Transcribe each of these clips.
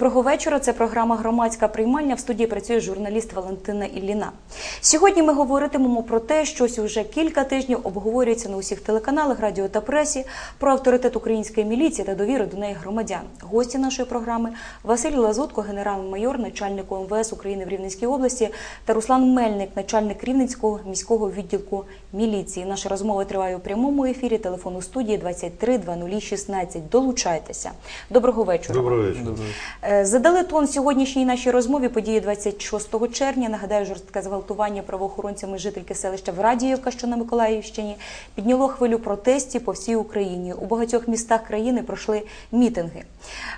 Доброго вечора. Це програма Громадська приймальня. В студії працює журналіст Валентина Ілліна. Сьогодні ми говоритимемо про те, що вже кілька тижнів обговорюється на усіх телеканалах, радіо та пресі про авторитет української міліції та довіру до неї громадян. Гості нашої програми Василь Лазутко, генерал-майор, начальник ОМВС України в Рівненській області, та Руслан Мельник, начальник Рівненського міського відділку міліції. Наша розмова триває у прямому ефірі. Телефон у студії 23 00 16. Долучайтеся. Доброго вечора. Доброго вечора. Е, Задали тон сьогоднішній нашій розмові події 26 червня. Нагадаю, жорстке зґвалтування правоохоронцями жительки селища Врадіївка, що на Миколаївщині, підняло хвилю протестів по всій Україні. У багатьох містах країни пройшли мітинги.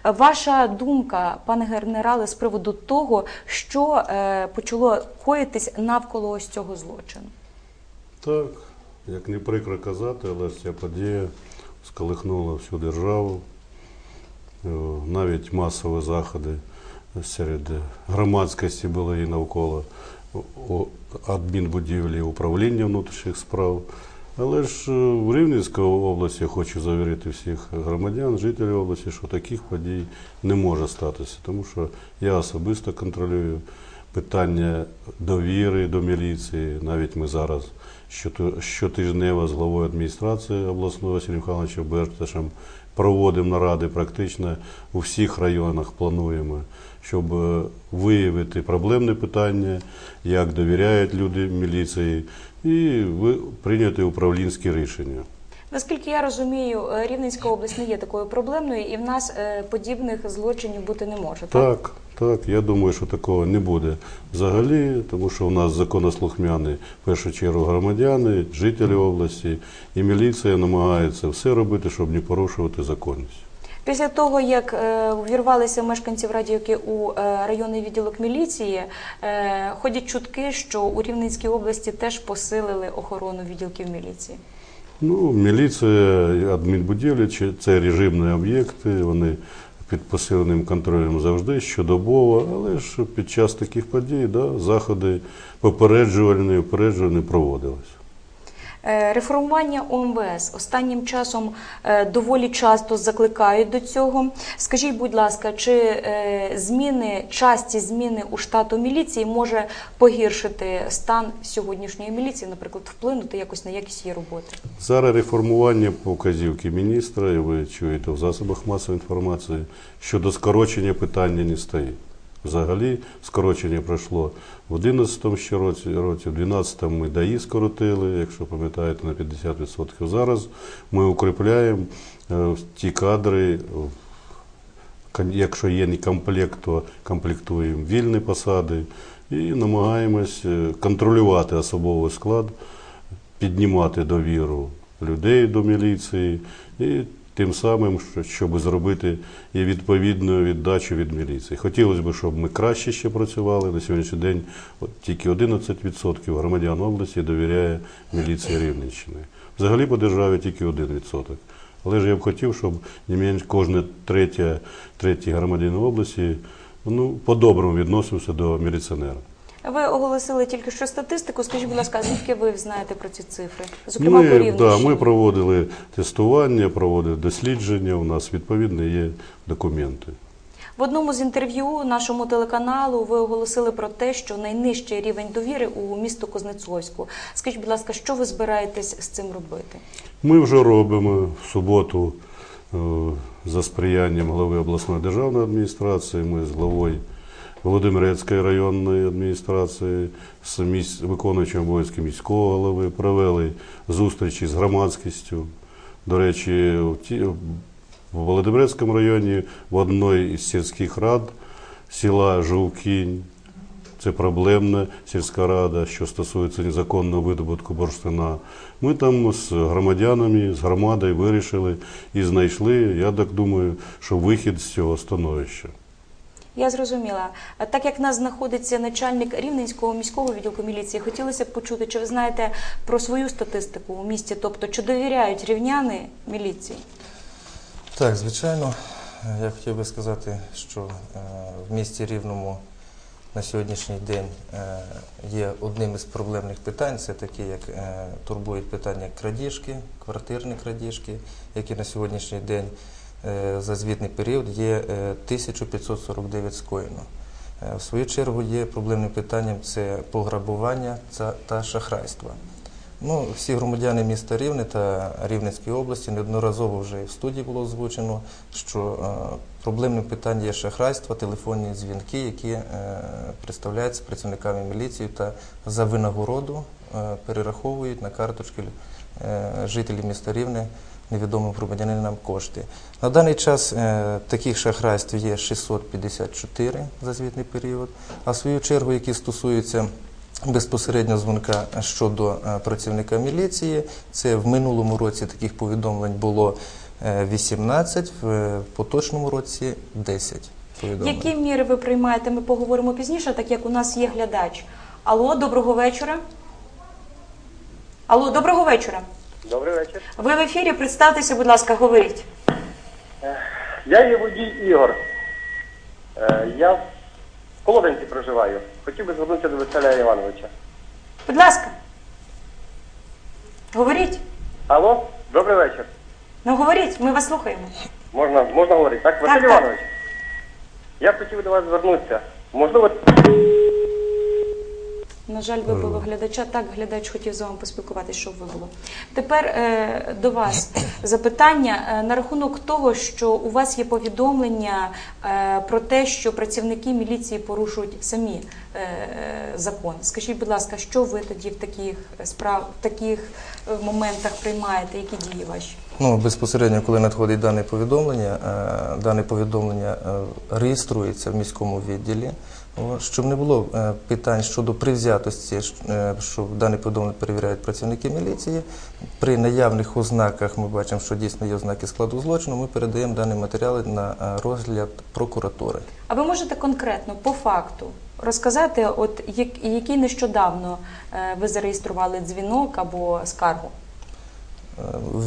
Ваша думка, пане генерале, з приводу того, що е, почало коїтись навколо ось цього злочину? Так, як не прикро казати, але ця подія сколихнула всю державу. Е, Навіть масові заходи серед громадськості були і навколо адмінбудівлі управління внутрішніх справ. Але ж е, в Рівненській області хочу завірити всіх громадян, жителів області, що таких подій не може статися, тому що я особисто контролюю питання довіри до міліції. Навіть ми зараз щотижнево з главою адміністрації обласної Василем Михайловичем Берташем проводимо наради практично у всіх районах плануємо, щоб е, виявити проблемне питання, як довіряють люди міліції, і прийняти управлінські рішення. Наскільки я розумію, е, Рівненська область не є такою проблемною, і в нас е, подібних злочинів бути не може. Так, так, я думаю, що такого не буде взагалі, тому що у нас законослухмяні, в першу чергу, громадяни, жителі області, і міліція намагається все робити, щоб не порушувати законність. Після того, як е, увірвалися мешканці Радіївки у е, районний відділок міліції, е, ходять чутки, що у Рівненській області теж посилили охорону відділків міліції. Ну, міліція, адмінбудівлі це режимні об'єкти, вони під посиленим контролем завжди щодобово, але ж під час таких подій да, заходи попереджувальні, попереджувальні проводились. Е, Реформування ОМВС останнім часом е, доволі часто закликають до цього. Скажіть, будь ласка, чи е, зміни, часті зміни у штату міліції може погіршити стан сьогоднішньої міліції, наприклад, вплинути якось на якість її роботи? Зараз реформування по вказівці міністра, і ви чуєте в засобах масової інформації, щодо скорочення питання не стоїть. Взагалі скорочення пройшло в 11 ще році, році, в 12 ми ДАІ скоротили, якщо пам'ятаєте, на 50%. Зараз ми укріпляємо е, ті кадри, Якщо є не комплект, то комплектуємо вільні посади і намагаємось е, контролювати особовий склад, піднімати довіру людей до міліції і тим самим, щоб зробити і відповідну віддачу від міліції. Хотілося б, щоб ми краще ще працювали. На сьогоднішній день тільки 11% громадян області довіряє міліції Рівненщини. Взагалі по державі тільки 1%. Але ж я б хотів, щоб не менш кожне третє, третій громадянин області ну, по-доброму відносився до міліціонера. Ви оголосили тільки що статистику. Скажіть, будь ласка, звідки ви знаєте про ці цифри? Зокрема, по Ми, да, ми проводили тестування, проводили дослідження, у нас відповідно є документи. В одному з інтерв'ю нашому телеканалу ви оголосили про те, що найнижчий рівень довіри у місто Кузнецовську. Скажіть, будь ласка, що ви збираєтесь з цим робити? Ми вже робимо в суботу е, за сприянням голови обласної державної адміністрації. Ми з главою Володимирецької районної адміністрації, з міс... виконуючим обов'язки міського голови провели зустрічі з громадськістю. До речі, в, ті... в Володимирецькому районі в одній із сільських рад села Жовкінь це проблемна сільська рада, що стосується незаконного видобутку бурштина. Ми там з громадянами, з громадою вирішили і знайшли, я так думаю, що вихід з цього становища. Я зрозуміла. А Так як нас знаходиться начальник Рівненського міського відділку міліції, хотілося б почути, чи ви знаєте про свою статистику у місті, тобто чи довіряють рівняни міліції? Так, звичайно, Е, я хотів би сказати, що е, в місті Рівному на сьогоднішній день е, є одним із проблемних питань. Це такі, як е, турбують питання крадіжки, квартирні крадіжки, які на сьогоднішній день е, за звітний період є е, 1549 скоєно. Е, В свою чергу є проблемним питанням це пограбування та, шахрайство. Ну, всі громадяни міста Рівне та Рівненської області неодноразово вже в студії було озвучено, що е, проблемним питанням є шахрайство, телефонні дзвінки, які е, представляються працівниками міліції та за винагороду е, перераховують на карточки е, жителів міста Рівне невідомим громадянинам кошти. На даний час е, таких шахрайств є 654 за звітний період, а в свою чергу, які стосуються безпосередньо дзвонка щодо е, працівника міліції, це в минулому році таких повідомлень було е, 18, в е, поточному році 10 повідомлень. Які міри ви приймаєте? Ми поговоримо пізніше, так як у нас є глядач. Алло, доброго вечора. Алло, доброго вечора. Добрий вечір. Ви в ефірі, представтеся, будь ласка, говоріть. Я є водій Ігор. Е, Я в Колоденці проживаю. Хотів би звернутися до Василя Івановича. Будь ласка. Говоріть. Алло, добрий вечір. Ну говоріть, ми вас слухаємо. Можна, можна говорити, так? Василь так. Іванович. Я хотів до вас звернутися. Можливо, На жаль, вибило глядача. Так, глядач хотів з вами поспілкуватися, щоб вибило. Тепер е, до вас запитання е, на рахунок того, що у вас є повідомлення е, про те, що працівники міліції порушують самі е, закон. Скажіть, будь ласка, що ви тоді в таких справ, в таких е, моментах приймаєте? Які дії ваші? Ну, безпосередньо, коли надходить дане повідомлення, е, дане повідомлення е, реєструється в міському відділі. Щоб не було е, питань щодо привзятості, е, що дане повідомлення перевіряють працівники міліції. При наявних ознаках ми бачимо, що дійсно є ознаки складу злочину. Ми передаємо дані матеріали на е, розгляд прокуратури. А ви можете конкретно по факту розказати, от як- який нещодавно ви зареєстрували дзвінок або скаргу?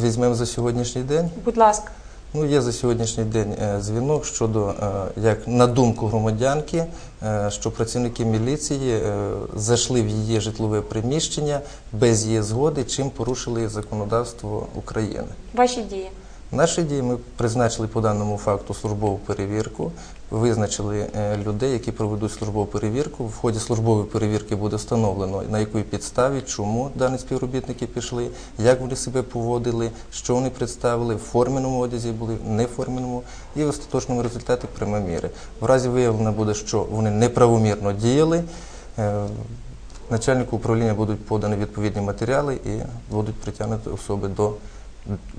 Візьмемо за сьогоднішній день. Будь ласка. Ну, є за сьогоднішній день е, дзвінок щодо, е, як на думку громадянки, е, що працівники міліції зайшли в її житлове приміщення без її згоди, чим порушили законодавство України. Ваші дії. Наші дії ми призначили по даному факту службову перевірку, визначили е, людей, які проведуть службову перевірку. В ході службової перевірки буде встановлено на якій підставі, чому дані співробітники пішли, як вони себе поводили, що вони представили, в форменому одязі були, не в форменому, і в остаточному результаті пряме міри. В разі виявлено буде, що вони неправомірно діяли. е, Начальнику управління будуть подані відповідні матеріали і будуть притягнути особи до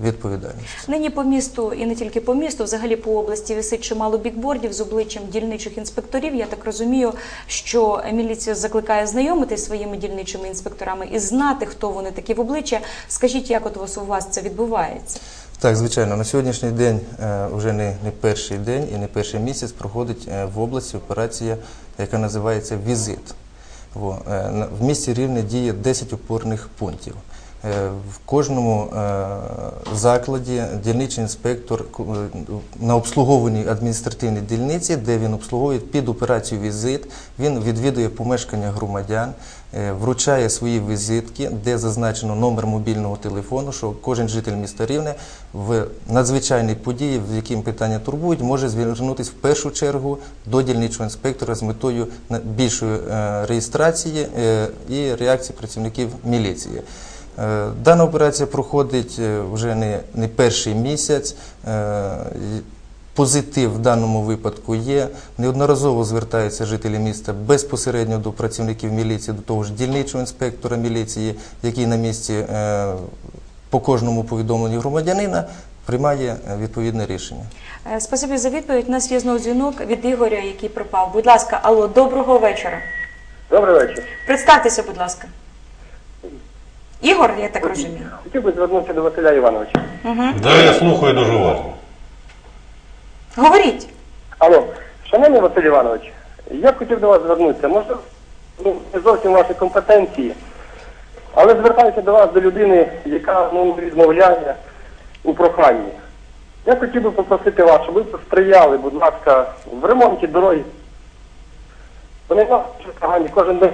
відповідальності. Нині по місту і не тільки по місту, взагалі по області висить чимало бікбордів з обличчям дільничих інспекторів. Я так розумію, що міліція закликає знайомитись своїми дільничими інспекторами і знати, хто вони такі в обличчя. Скажіть, як от у вас у вас це відбувається? Так, звичайно, на сьогоднішній день е, вже не, не перший день і не перший місяць проходить е, в області операція, яка називається Візит. Е, В місті Рівне діє 10 опорних пунктів. Е, В кожному е, закладі дільничний інспектор е, на обслуговуваній адміністративній дільниці, де він обслуговує під операцію візит, він відвідує помешкання громадян, вручає свої візитки, де зазначено номер мобільного телефону, що кожен житель міста Рівне в надзвичайній події, в яким питання турбують, може звернутися в першу чергу до дільничого інспектора з метою більшої реєстрації і реакції працівників міліції. Е, Дана операція проходить е, вже не, не перший місяць. Е, Позитив в даному випадку є. Неодноразово звертаються жителі міста безпосередньо до працівників міліції, до того ж дільничого інспектора міліції, який на місці по кожному повідомленню громадянина приймає відповідне рішення. Спасибі за відповідь. У нас є знову дзвінок від Ігоря, який пропав. Будь ласка, алло, доброго вечора. добрий вечір. Представтеся, будь ласка. Ігор, я так розумію. Хотів би звернутися до Василя Івановича. Угу. Да, я слухаю дуже уважно. Говоріть. Алло, шановний Василь Іванович, я б хотів до вас звернутися. Можливо, ну, не зовсім ваші компетенції, але звертаюся до вас, до людини, яка ну, відмовляє у проханні. Я хотів би попросити вас, щоб ви посприяли, будь ласка, в ремонті дороги. Вони нас погані кожен день.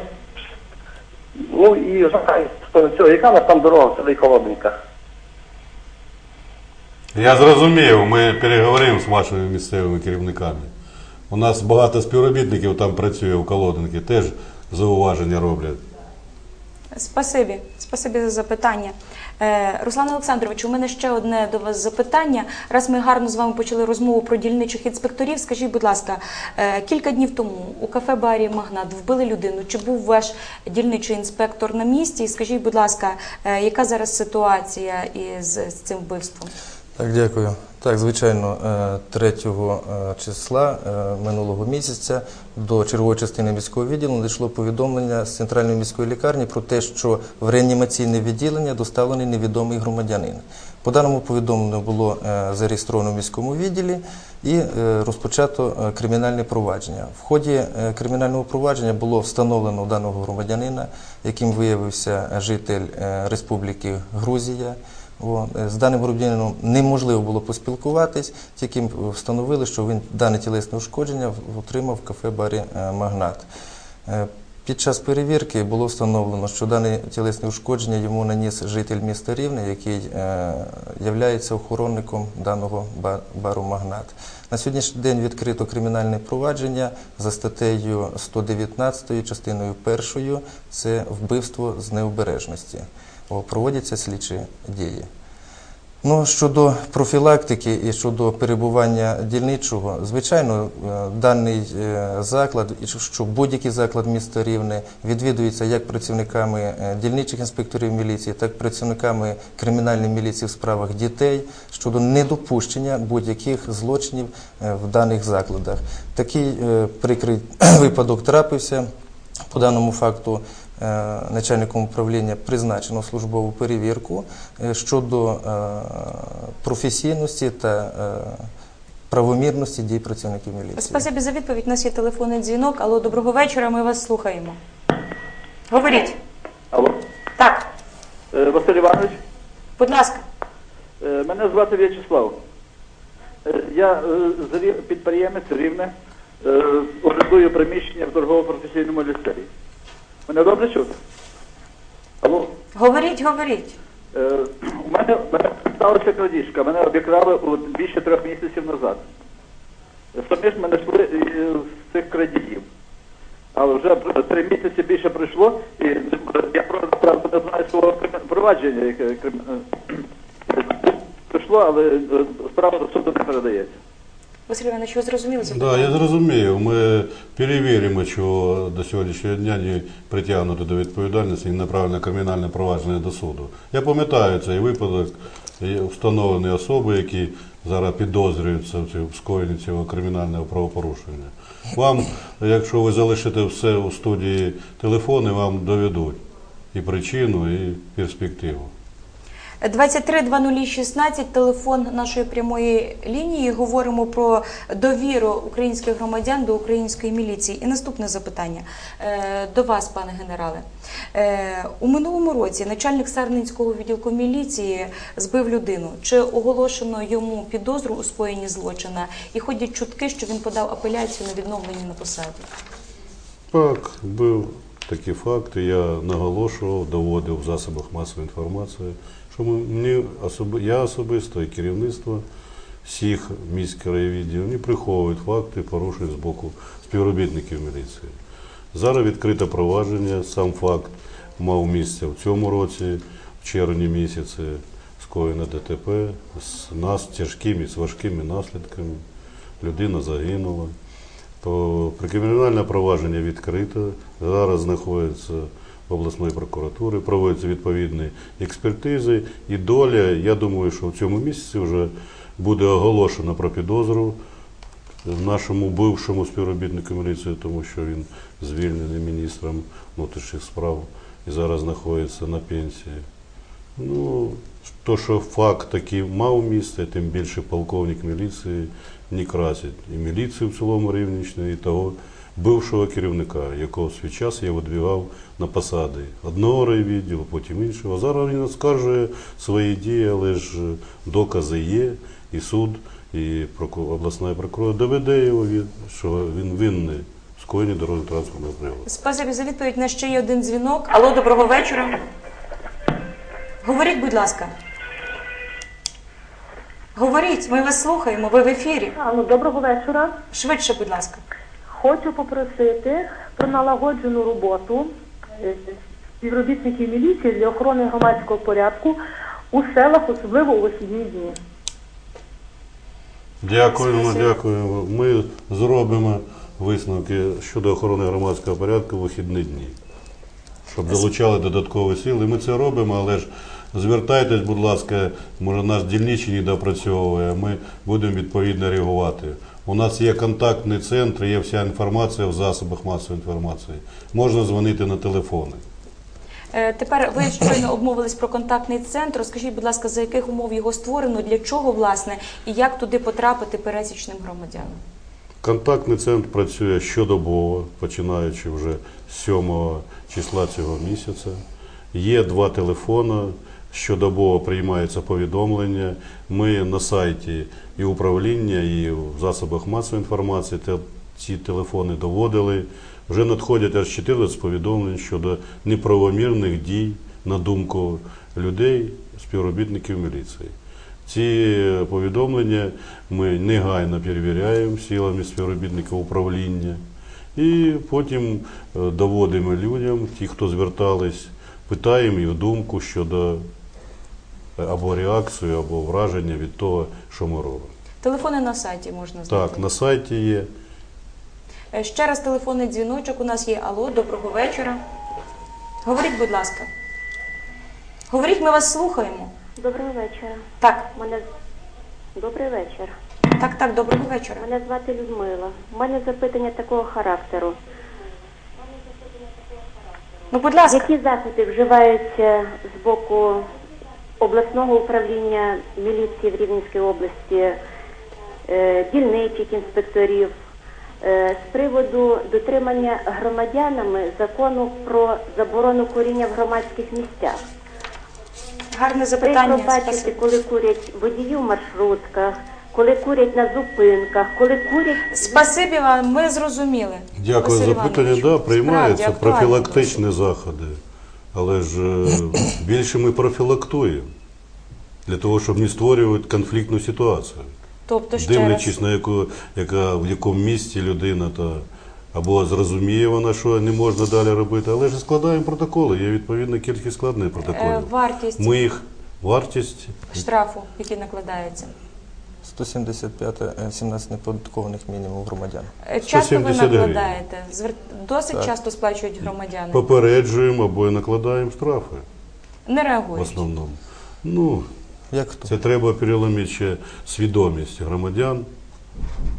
Ну і жахаю того цього, яка у нас там дорога в селі Холодненька. Я зрозумів, ми переговоримо з вашими місцевими керівниками. У нас багато співробітників там працює у колодинки, теж зауваження роблять. Спасибі, спасибі за запитання. Е, Руслан Олександрович, у мене ще одне до вас запитання. Раз ми гарно з вами почали розмову про дільничих інспекторів, скажіть, будь ласка, е, кілька днів тому у кафе-барі Магнат вбили людину. Чи був ваш дільничий інспектор на місці? І скажіть, будь ласка, е, яка зараз ситуація із цим вбивством? Так, дякую. Так, звичайно, е, 3 е, числа е, минулого місяця до чергової частини міського відділу надійшло повідомлення з центральної міської лікарні про те, що в реанімаційне відділення доставлений невідомий громадянин. По даному повідомленню було е, зареєстровано в міському відділі і е, розпочато е, кримінальне провадження. В ході е, кримінального провадження було встановлено даного громадянина, яким виявився житель е, Республіки Грузія. Е, З даним громадянином неможливо було поспілкуватись, тільки встановили, що він дане тілесне ушкодження отримав в кафе-барі е, Магнат. Е, Під час перевірки було встановлено, що дане тілесне ушкодження йому наніс житель міста Рівне, який являється охоронником даного бару Магнат. На сьогоднішній день відкрито кримінальне провадження за статтею 119 частиною 1 – це вбивство з необережності. Проводяться слідчі дії. Ну, щодо профілактики і щодо перебування дільничого, звичайно, е, даний е, заклад, що будь-який заклад міста Рівне відвідується як працівниками е, дільничих інспекторів міліції, так і працівниками кримінальної міліції в справах дітей щодо недопущення будь-яких злочинів в даних закладах. Такий прикрий випадок трапився. По даному факту начальником управління призначено службову перевірку е, щодо е, професійності та е, правомірності дій працівників міліції. Спасибі за відповідь. У нас є телефонний дзвінок. Алло, доброго вечора. Ми вас слухаємо. Говоріть. Алло, Так, Е, Василь Іванович, будь ласка. е, мене звати В'ячеслав. Е, Я е, підприємець Рівне, е, орендую приміщення в торгово-професійному ліцеї. Мене добре чути? Алло, Говоріть, говоріть. Е, у мене, мене сталася крадіжка, мене обікрали більше трьох місяців назад. Самі ж мене йшли е, з цих крадіїв. Але вже три місяці більше пройшло, і я правда не знаю свого провадження, яке е, прийшло, але е, справа до суду не передається. Василь Іванович, ви зрозуміли Да, я зрозумів. Ми перевіримо, чого до сьогоднішнього дня не притягнуто до відповідальності і направлено кримінальне провадження до суду. Я пам'ятаю цей випадок, встановлені особи, які зараз підозрюються в цій- в скоєнні цього кримінального правопорушення. Вам, якщо ви залишите все у студії телефони, вам доведуть і причину, і перспективу. 23-0016, телефон нашої прямої лінії. Говоримо про довіру українських громадян до української міліції. І наступне запитання е, до вас, пане генерале. Е, У минулому році начальник Сарненського відділку міліції збив людину. Чи оголошено йому підозру у скоєнні злочина? І ходять чутки, що він подав апеляцію на відновлення на посаді. Так, був такі факти. Я наголошував, доводив в засобах масової інформації, що мені я особисто і керівництво всіх міських райвідділів не приховують факти порушень з боку співробітників міліції. Зараз відкрите провадження, сам факт мав місце в цьому році, в червні місяці скоєно ДТП з нас тяжкими, з важкими наслідками. Людина загинула. То кримінальне провадження відкрито. Зараз знаходиться обласної прокуратури, проводяться відповідні експертизи. І доля, я думаю, що в цьому місяці вже буде оголошено про підозру нашому бившому співробітнику міліції, тому що він звільнений міністром внутрішніх справ і зараз знаходиться на пенсії. Ну, то, що факт такий мав місце, тим більше полковник міліції не красить і міліцію в цілому Рівненщини, і того бившого керівника, якого в свій час я видвігав на посади одного райвідділу, потім іншого. Зараз він оскаржує свої дії, але ж докази є, і суд, і обласна прокуратура доведе його, що він винний в скоєнні дорожньо транспортного пригоди. Спасибі за відповідь. На ще є один дзвінок. Алло, доброго вечора. Говоріть, будь ласка. Говоріть, ми вас слухаємо, ви в ефірі. Алло, доброго вечора. Швидше, будь ласка. Хочу попросити про налагоджену роботу е, співробітників міліції для охорони громадського порядку у селах, особливо у вихідні дні. Дякуємо, дякуємо. Ми зробимо висновки щодо охорони громадського порядку в вихідні дні. Щоб залучали додаткові сили. Ми це робимо, але ж звертайтесь, будь ласка, може наш дільничий не допрацьовує, ми будемо відповідно реагувати. У нас є контактний центр, є вся інформація в засобах масової інформації. Можна дзвонити на телефони. Е, Тепер ви щойно обмовились про контактний центр. Розкажіть, будь ласка, за яких умов його створено, для чого власне і як туди потрапити пересічним громадянам? Контактний центр працює щодобово, починаючи вже з 7 числа цього місяця. Є два телефони, щодобово приймаються повідомлення. Ми на сайті і управління, і в засобах масової інформації ці телефони доводили. Вже надходять аж 14 повідомлень щодо неправомірних дій на думку людей, співробітників міліції. Ці повідомлення ми негайно перевіряємо силами співробітників управління і потім е, доводимо людям, ті, хто звертались, питаємо їх думку щодо або реакцію, або враження від того, що ми робимо. Телефони на сайті можна знайти. Так, на сайті є. Е, Ще раз телефонний дзвіночок у нас є. Алло, доброго вечора. Говоріть, будь ласка. Говоріть, ми вас слухаємо. Доброго вечора. Так, Мене добрий вечір. так, так, доброго вечора. Мене звати Людмила. У мене запитання такого характеру. Ну, будь ласка. Які заходи вживаються з боку обласного управління міліції в Рівненській області, е, дільничих інспекторів е, з приводу дотримання громадянами закону про заборону куріння в громадських місцях? Гарне запитання. Бачити, коли курять водії в маршрутках, коли курять на зупинках, коли курять Спасибі вам, ми зрозуміли. Дякую Василь за запитання. Да, приймаються профілактичні заходи, але ж е, більше ми профілактуємо для того, щоб не створювати конфліктну ситуацію. Тобто ще Дивлячись раз. на яку, яка, в якому місці людина та або зрозуміє вона, що не можна далі робити, але ж складаємо протоколи, є відповідна кількість складних Е, вартість Ми їх вартість штрафу, який накладається. 175 е, 17 неподаткованих мінімум громадян. Е, Часто ви 170 гривень. накладаєте? Звер- Досить Так. часто сплачують громадяни. попереджуємо або накладаємо штрафи Не в реагують. основному. Ну, Як хто? Це треба переломити ще свідомість громадян,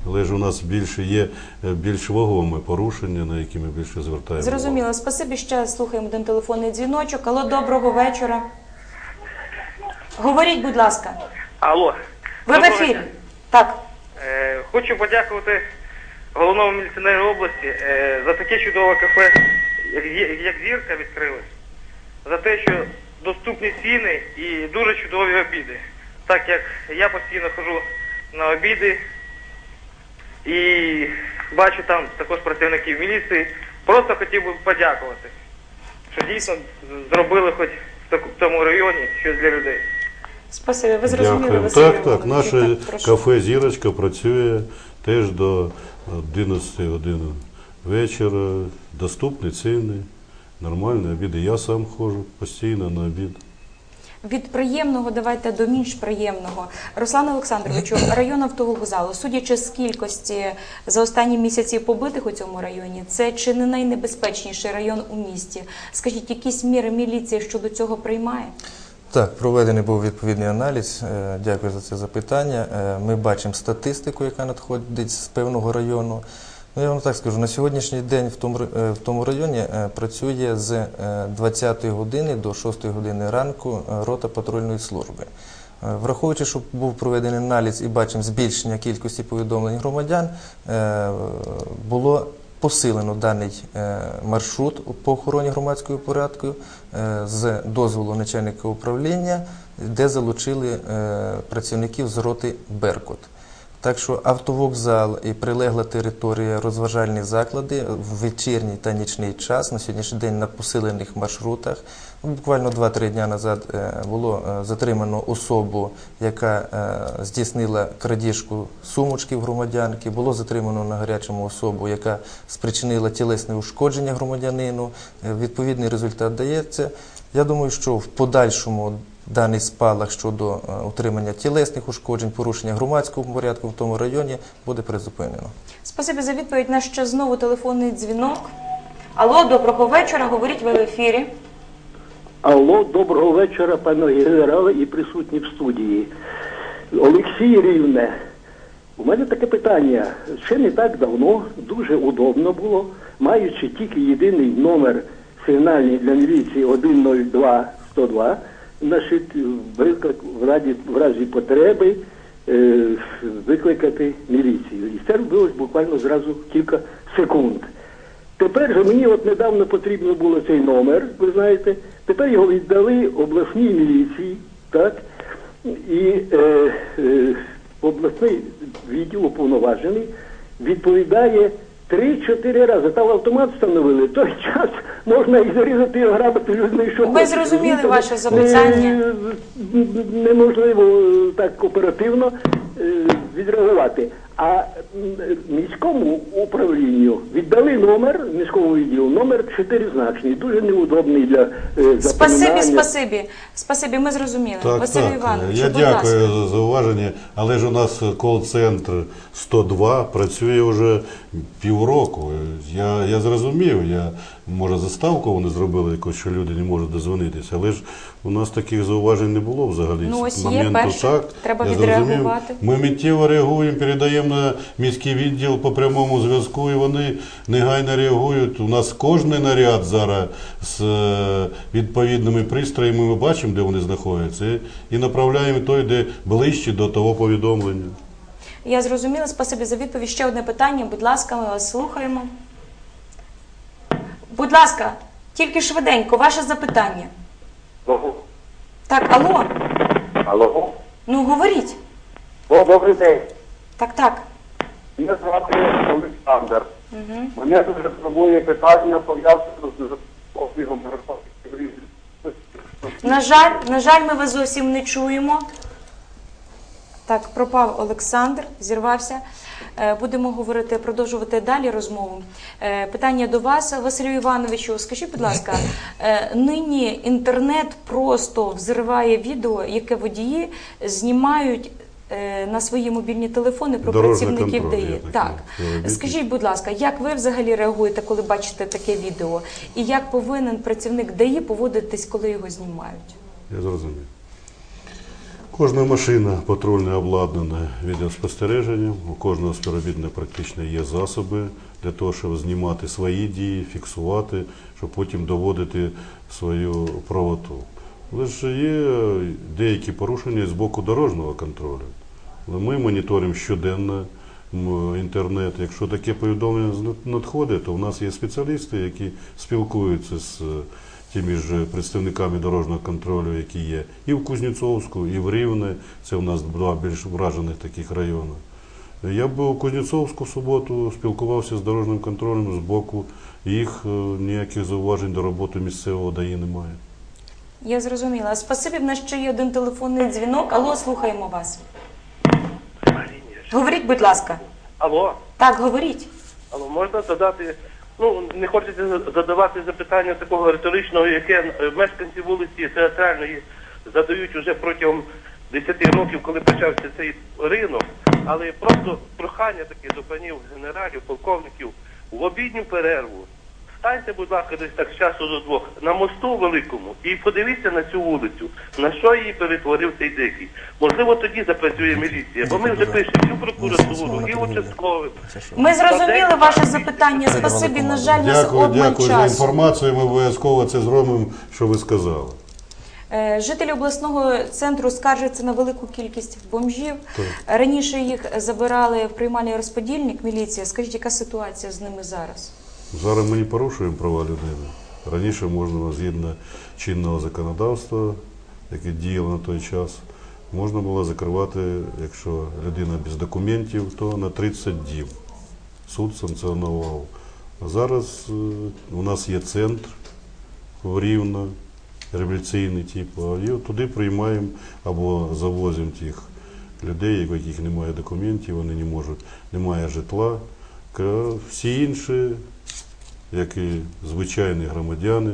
але ж у нас більше є е, більш вагоме порушення, на які ми більше звертаємо. Зрозуміло. Спасибі, ще слухаємо один телефонний дзвіночок. Алло, доброго вечора. Говоріть, будь ласка. Алло. Ви в ефірі. Так. Е, хочу подякувати головному міліціонеру області е, за таке чудове кафе, як, як зірка відкрилось, за те, що доступні ціни і дуже чудові обіди. Так як я постійно ходжу на обіди і бачу там також працівників міліції, просто хотів би подякувати, що дійсно зробили хоч в в районі щось для людей. Спасибі, ви зрозуміли, Дякую. Василь Так, так. Наше Так, кафе Зірочка працює теж до 11 години вечора. Доступні ціни, нормальні обіди. Я сам ходжу постійно на обід. Від приємного давайте до менш приємного. Руслан Олександровичу, район автового залу, судячи з кількості за останні місяці побитих у цьому районі, це чи не найнебезпечніший район у місті? Скажіть, якісь міри міліція щодо цього приймає? Так, проведений був відповідний аналіз. Е, Дякую за це запитання. Е, Ми бачимо статистику, яка надходить з певного району. Ну, я вам так скажу, на сьогоднішній день в тому, е, в тому районі працює з е, 20 години до 6 години ранку рота патрульної служби. Враховуючи, що був проведений аналіз і бачимо збільшення кількості повідомлень громадян, було посилено даний е, маршрут по охороні громадського порядку е, з дозволу начальника управління, де залучили е, працівників з роти Беркут. Так що автовокзал і прилегла територія, розважальні заклади в вечірній та нічний час на сьогоднішній день на посилених маршрутах. Ну, Буквально 2-3 дні назад е, було е, затримано особу, яка е, здійснила крадіжку сумочків громадянки. Було затримано на гарячому особу, яка спричинила тілесне ушкодження громадянину. Відповідний результат дається. Я думаю, що в подальшому даний спалах щодо е, отримання тілесних ушкоджень, порушення громадського порядку в тому районі буде призупинено. Спасибі за відповідь. Наш ще знову телефонний дзвінок. Алло, доброго вечора. Говоріть ви в ефірі. Алло, доброго вечора, пане генерале і присутні в студії. Олексій Рівне. У мене таке питання. Ще не так давно дуже удобно було, маючи тільки єдиний номер сигнальний для міліції 102-102, значить, виклик в разі, в разі потреби е, викликати міліцію. І це робилось буквально зразу кілька секунд. Тепер же мені от недавно потрібно було цей номер, ви знаєте. Тепер його віддали обласній міліції, так? І е, е, обласний відділ уповноважений відповідає 3-4 рази. Там автомат встановили. Той час можна і зарізати, і ограбити людей, що Ми зрозуміли ваше запитання. Неможливо е, так оперативно е, відреагувати. А міському управлінню віддали номер міському відділу, номер чотиризначний, дуже неудобний для е, Спасибі, спасибі. Спасибі, ми зрозуміли. Так, Василь так. Іванович, Я будь ласка. дякую за зауваження, але ж у нас кол-центр 102 працює вже півроку. Я, я зрозумів, я, може заставку вони зробили якось, що люди не можуть дозвонитися, але ж у нас таких зауважень не було взагалі. Ну, ось є перше. так, Треба я відреагувати. Ми миттєво реагуємо, передаємо на міський відділ по прямому зв'язку, і вони негайно реагують. У нас кожний наряд зараз з е, відповідними пристроями. Ми бачимо, де вони знаходяться, і направляємо той, де ближче до того повідомлення. Я зрозуміла, спасибі за відповідь. Ще одне питання, будь ласка, ми вас слухаємо. Будь ласка, тільки швиденько, ваше запитання. Так, алло, Алло. ну говоріть. О, добрий день. Так, так. Мене звати Олександр. Мене дуже турбує питання пов'язане з обігом. На жаль, на жаль, ми вас зовсім не чуємо. Так, пропав Олександр, зірвався. Е, Будемо говорити, продовжувати далі розмову. Е, Питання до вас, Василю Івановичу. Скажіть, будь ласка, е, нині інтернет просто взриває відео, яке водії знімають на свої мобільні телефони про Дорожній працівників контроль ДАІ. Так, скажіть, будь ласка, як ви взагалі реагуєте, коли бачите таке відео? І як повинен працівник ДАІ поводитись, коли його знімають? Я зрозумів. Кожна машина патрульна обладнана відеоспостереженням. У кожного співробітника практично є засоби для того, щоб знімати свої дії, фіксувати, щоб потім доводити свою правоту. Але ж є деякі порушення з боку дорожнього контролю. Ми моніторимо щоденно інтернет. Якщо таке повідомлення надходить, то в нас є спеціалісти, які спілкуються з тими представниками дорожнього контролю, які є і в Кузнєцовську, і в Рівне. Це у нас два більш вражених таких райони. Я був у Кузнєцовську в суботу, спілкувався з дорожнім контролем з боку їх е, ніяких зауважень до роботи місцевого ДАІ немає. Я зрозуміла. Спасибі, в нас ще є один телефонний дзвінок. Алло, слухаємо вас. Говоріть, будь ласка. Алло, Так, говоріть. алло, можна задати, ну не хочеться задавати запитання такого риторичного, яке е, мешканці вулиці театральної задають уже протягом 10 років, коли почався цей ринок, але просто прохання таке до панів генералів, полковників в обідню перерву. Станьте, будь ласка, десь так з часу до двох на мосту великому і подивіться на цю вулицю, на що її перетворив цей дикий. Можливо, тоді запрацює міліція, бо ми вже пишемо і в прокуратуру, і в участковим. Ми зрозуміли ваше запитання. Спасибі, на жаль, нас Дякую, обмаль дякую за часу. інформацію. Ми обов'язково це зробимо, що ви сказали. Е, Жителі обласного центру скаржаться на велику кількість бомжів. Раніше їх забирали в приймальний розподільник міліція. Скажіть, яка ситуація з ними зараз? Зараз ми не порушуємо права людини. Раніше можна згідно чинного законодавства, яке діяло на той час, можна було закривати, якщо людина без документів, то на 30 діб. Суд санкціонував. А зараз е, у нас є центр в Рівно, реабілітаційний типу, і туди приймаємо або завозимо тих людей, у яких немає документів, вони не можуть, немає житла. Всі інші, як і звичайні громадяни,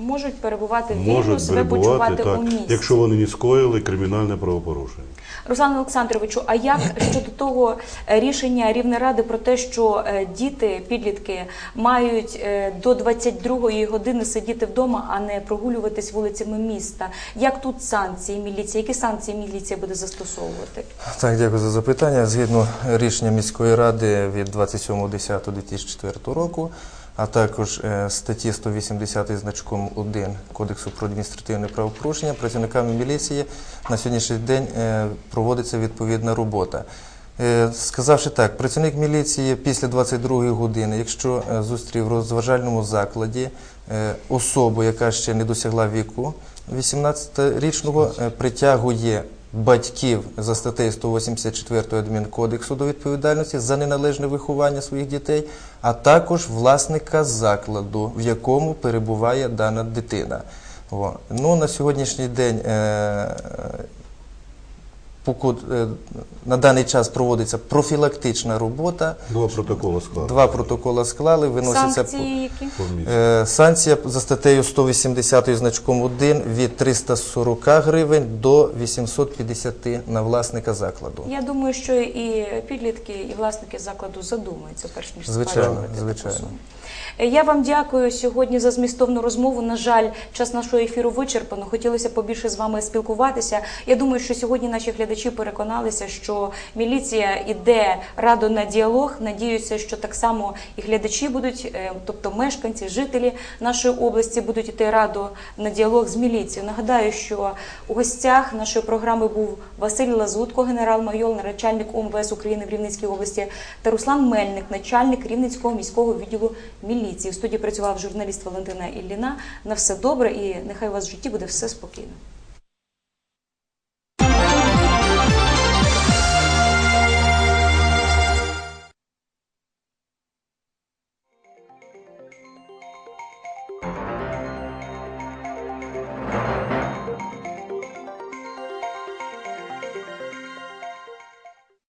Можуть перебувати вільно, можуть себе перебувати почувати так, у місті. якщо вони не скоїли кримінальне правопорушення. Руслан Олександровичу, а як щодо того рішення Рівнеради про те, що е, діти, підлітки мають е, до 22-ї години сидіти вдома, а не прогулюватись вулицями міста? Як тут санкції міліції? Які санкції міліція буде застосовувати? Так, дякую за запитання. Згідно рішення міської ради від 27.10.2004 року, а також е, статті 180 значком 1 Кодексу про адміністративне правопорушення, працівниками міліції на сьогоднішній день е, проводиться відповідна робота. Е, Сказавши так, працівник міліції після 22 години, якщо зустрів в розважальному закладі особу, яка ще не досягла віку 18-річного, е, притягує батьків за статтею 184 адмінкодексу до відповідальності за неналежне виховання своїх дітей, а також власника закладу, в якому перебуває дана дитина. Ну, на сьогоднішній день е, на даний час проводиться профілактична робота. Два протоколи складу. Два протоколи склали, виносяться Санкції які? Е, Санкція за статтею 180 значком 1 від 340 гривень до 850 на власника закладу. Я думаю, що і підлітки, і власники закладу задумаються, перш ніж Звичайно, звичайно. Я вам дякую сьогодні за змістовну розмову. На жаль, час нашого ефіру вичерпано. Хотілося побільше з вами спілкуватися. Я думаю, що сьогодні наші глядачі переконалися, що міліція іде радо на діалог. Надіюся, що так само і глядачі будуть, е, тобто мешканці, жителі нашої області будуть іти радо на діалог з міліцією. Нагадаю, що у гостях нашої програми був Василь Лазутко, генерал-майор, начальник УМВС України в Рівненській області, та Руслан Мельник, начальник Рівненського міського відділу міліції. У студії працював журналіст Валентина Ілліна. На все добре і нехай у вас в житті буде все спокійно.